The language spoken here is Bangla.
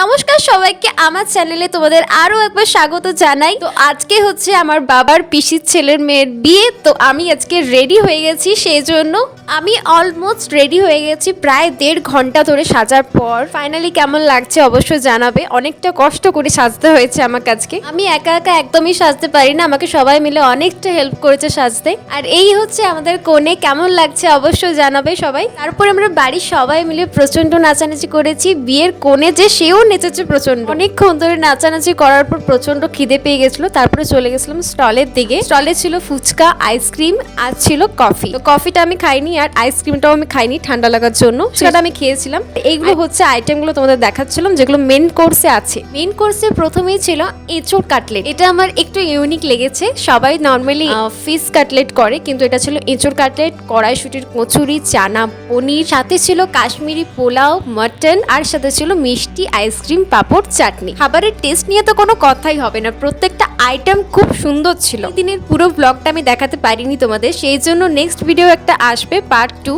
নমস্কার সবাইকে, আমার চ্যানেলে তোমাদের আরও একবার স্বাগত জানাই। তো আজকে হচ্ছে আমার বাবার পিসির ছেলের মেয়ের বিয়ে, তো আমি আজকে রেডি হয়ে গেছি, সেই জন্য আমি অলমোস্ট রেডি হয়ে গেছি, প্রায় দেড় ঘণ্টা ধরে সাজার পর। ফাইনালি কেমন লাগছে অবশ্যই জানাবে। অনেকটা কষ্ট করে সাজতে হয়েছে আমার আজকে। আমি একা একা একদমই সাজতে পারি না, আমাকে সবাই মিলে অনেকটা হেল্প করেছে সাজতে। আর এই হচ্ছে আমাদের কোণে কেমন লাগছে অবশ্যই জানাবে সবাই। তারপর আমরা বাড়ির সবাই মিলে প্রচণ্ড নাচানাচি করেছি। বিয়ের কোণে যে সেও নেচেছে প্রচণ্ড অনেকক্ষণ ধরে নাচানাচি করার পর প্রচণ্ড খিদে পেয়ে গেছিল। তারপরে চলে গেছিলাম স্টলের দিকে। স্টলে ছিল ফুচকা আইসক্রিম আর ছিল কফি তো কফিটা আমি খাইনি আর আইসক্রিমটাও আমি খাইনি ঠান্ডা লাগার জন্য। সেটা আমি খেয়েছিলাম। এইগুলো হচ্ছে আইটেমগুলো তোমাদের দেখাচ্ছিলাম যেগুলো মেন কোর্সে আছে। মেন কোর্সে প্রথমেই ছিল এঁচোড় কাটলেট এটা আমার একটু ইউনিক লেগেছে। সবাই নর্মালি ফিশ কাটলেট করে কিন্তু এটা ছিল এঁচোড় কাটলেট কড়াইশুটির কচুরি চানা পনির। সাথে ছিল কাশ্মীরি পোলাও মটন আর সাথে ছিল মিষ্টি আইসক্রিম পাঁপড় চাটনি। খাবারের টেস্ট নিয়ে তো কোনো কথাই হবে না। প্রত্যেকটা আইটেম খুব সুন্দর ছিল। দিনের পুরো ব্লগটা আমি দেখাতে পারিনি তোমাদের। সেই জন্য নেক্সট ভিডিও একটা আসবে। Part two